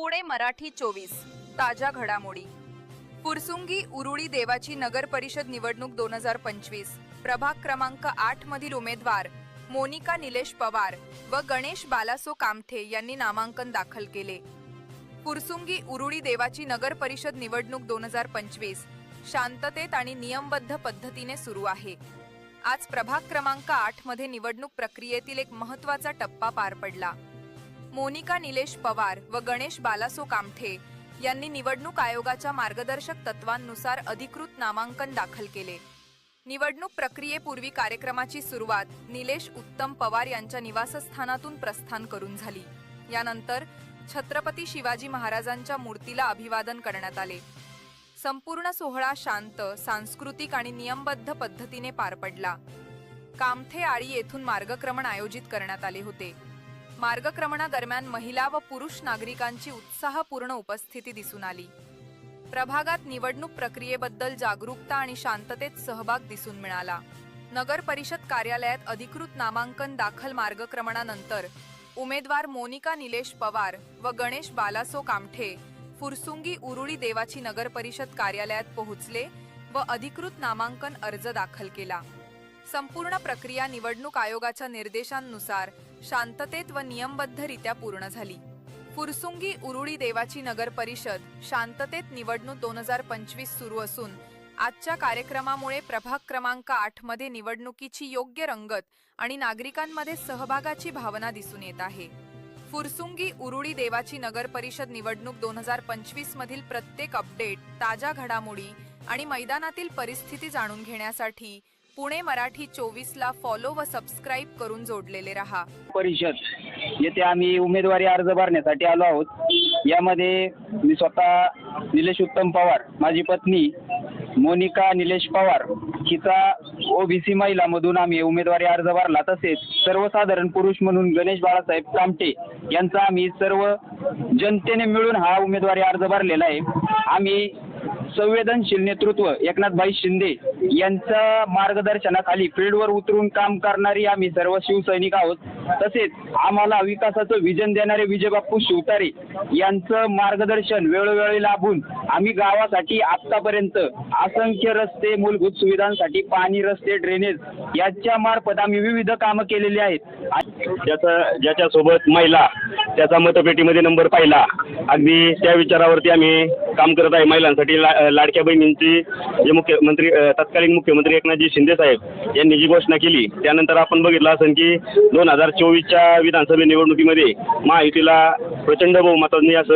पुणे मराठी चोवीस ताज्या घडामोडी. फुरसुंगी उरुळी देवाची नगर परिषद निवडणूक दोन हजार पंचवीस प्रभाग क्रमांक आठ मधील उमेदवार मोनिका निलेश पवार व गणेश बालासो कामठे यांनी नामांकन दाखल केले. फुरसुंगी उरुळी देवाची नगर परिषद निवडणूक दोन हजार पंचवीस शांततेत आणि नियमबद्ध पद्धतीने सुरू आहे. आज प्रभाग क्रमांक आठमध्ये निवडणूक प्रक्रियेतील एक महत्त्वाचा टप्पा पार पडला. मोनिका निलेश पवार व गणेश बालासो कामठे यांनी निवडणूक आयोगाच्या मार्गदर्शक तत्वांनुसार अधिकृत नामांकन दाखल केले. निवडणूक प्रक्रियेपूर्वी कार्यक्रमाची सुरुवात निलेश उत्तम पवार यांच्या निवासस्थानातून प्रस्थान करून झाली. यानंतर छत्रपती शिवाजी महाराजांच्या मूर्तीला अभिवादन करण्यात आले. संपूर्ण सोहळा शांत सांस्कृतिक आणि नियमबद्ध पद्धतीने पार पडला. कामथे आळी येथून मार्गक्रमण आयोजित करण्यात आले होते. मार्गक्रमणादरम्यान महिला व पुरुष नागरिकांची उत्साहपूर्ण उपस्थिती दिसून आली. प्रभागात निवडणूक प्रक्रियेबद्दल जागरूकता आणि शांततेत सहभाग दिसून मिळाला. नगर परिषद कार्यालयात अधिकृत नामांकन दाखल मार्गक्रमणानंतर उमेदवार मोनिका निलेश पवार व गणेश बालासो कामठे फुरसुंगी उरुळी देवाची नगर परिषद कार्यालयात पोहोचले व अधिकृत नामांकन अर्ज दाखल केला. संपूर्ण प्रक्रिया निवडणूक आयोगाच्या निर्देशांनुसार शांततेत व नियमबद्धरित्या पूर्ण झाली. फुरसुंगी उरुळी देवाची नगर परिषद शांततेत निवडणूक दोन हजार पंचवीस सुरू असून आजच्या कार्यक्रमामुळे प्रभाग क्रमांक आठमध्ये निवडणुकीची योग्य रंगत आणि नागरिकांमध्ये सहभागाची भावना दिसून येत आहे. फुरसुंगी उरुळी देवाची नगर परिषद निवडणूक दोन हजार पंचवीस मधील प्रत्येक अपडेट ताज्या घडामोडी आणि मैदानातील परिस्थिती जाणून घेण्यासाठी पुणे मराठी चोवीस ला फॉलो व सबस्क्राईब करून जोडलेले रहा. परिषद येथे आम्ही उमेदवारी अर्ज भरण्यासाठी आलो आहोत. यामध्ये मी स्वतः निलेश उत्तम पवार माझी पत्नी मोनिका निलेश पवार हिचा ओबीसी महिलामधून आम्ही उमेदवारी अर्ज भरला. तसेच सर्वसाधारण पुरुष म्हणून गणेश बाळासाहेब कामटे यांचा आम्ही सर्व जनतेने मिळून हा उमेदवारी अर्ज भरलेला आहे. आम्ही संवेदनशील नेतृत्व एकनाथभाई शिंदे यांच्या मार्गदर्शनाखाली फील्डवर उतरून काम करणारी आम्ही सर्व शिवसैनिक आहोत. तसेच आम्हाला विकासाचं विजन देणारे विजयबापू शिवतारे यांचं मार्गदर्शन वेळोवेळी लाभून आम्ही गावासाठी आत्तापर्यंत असंख्य रस्ते मूलभूत सुविधांसाठी पाणी रस्ते ड्रेनेज याच्या मार्फत आम्ही विविध कामं केलेली आहेत. ज्याचा ज्याच्यासोबत महिला त्याचा मतपेटीमध्ये नंबर पाहिला. अगदी त्या विचारावरती आम्ही काम करत आहे महिलांसाठी. ला लाडक्या बहिणींची जे मुख्यमंत्री तत्कालीन मुख्यमंत्री एकनाथजी शिंदे साहेब यांनी जी घोषणा केली त्यानंतर आपण बघितलं असेल की दोन हजार चोवीसच्या विधानसभा निवडणुकीमध्ये महायुतीला प्रचंड बहुमतांनी असं